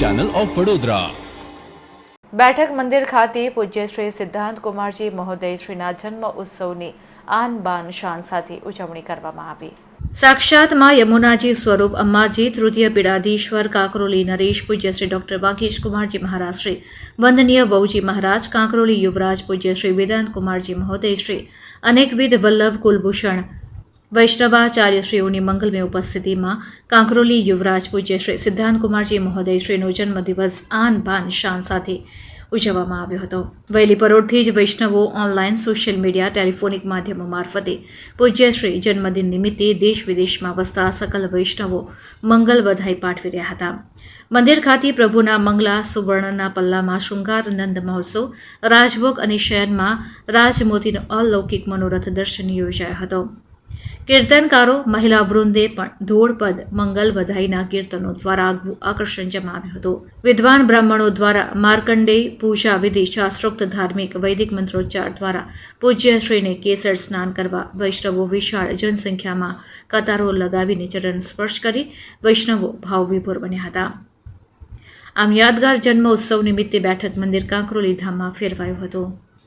Channel of Vadodara બેઠક મંદિર ખાતે પૂજ્ય શ્રી સિદ્ધાંત કુમારજી મહોદય શ્રીના જન્મ ઉત્સવની આન બાન શાન સાથે ઉજવણી કરવામાં આવી. સાક્ષાતમાં યમુનાજી સ્વરૂપ અંબાજી તૃતીય પીડાધીશ્વર કાંકરોલી નરેશ પૂજ્ય શ્રી ડોક્ટર વાગીશ કુમારજી મહારાજ શ્રી વંદનીય વૌજી મહારાજ કાંકરોલી યુવરાજ પૂજ્ય શ્રી વેદાંત કુમારજી મહોદય શ્રી અનેકવિધ વલ્લભ કુલભૂષણ વૈષ્ણવાચાર્યશ્રીઓની મંગલમય ઉપસ્થિતિમાં કાંકરોલી યુવરાજ પૂજ્ય શ્રી સિદ્ધાંત કુમારજી મહોદય શ્રીનો જન્મદિવસ આન બાન શાન સાથે ઉજવવામાં આવ્યો હતો. વહેલી પરોળથી જ વૈષ્ણવો ઓનલાઈન સોશિયલ મીડિયા ટેલિફોનિક માધ્યમો મારફતે પૂજ્યશ્રી જન્મદિન નિમિત્તે દેશ વિદેશમાં વસતા સકલ વૈષ્ણવો મંગલ વધાઈ પાઠવી રહ્યા હતા. મંદિર ખાતે પ્રભુના મંગલા, સુવર્ણના પલ્લામાં શૃંગાર, નંદ મહોત્સવ, રાજભોગ અને શયનમાં રાજમોતીનો અલૌકિક મનોરથ દર્શન યોજાયો હતો. કીર્તનકારો, મહિલા વૃંદે પણ ધોળપદ મંગલ વધાઈના કીર્તનો દ્વારા આગવું આકર્ષણ જમાવ્યું હતું. વિદ્વાન બ્રાહ્મણો દ્વારા માર્કંડેય, પૂજા વિધિ, શાસ્ત્રોક્ત ધાર્મિક, વૈદિક મંત્રોચ્ચાર દ્વારા પૂજ્યશ્રીને કેસર સ્નાન કરવા વૈષ્ણવો વિશાળ જનસંખ્યામાં કતારો લગાવીને ચરણ સ્પર્શ કરી વૈષ્ણવો ભાવવિભોર બન્યા હતા. આમ યાદગાર જન્મ ઉત્સવ નિમિત્તે બેઠક મંદિર કાંકરોલી ધામમાં ફેરવાયું હતું.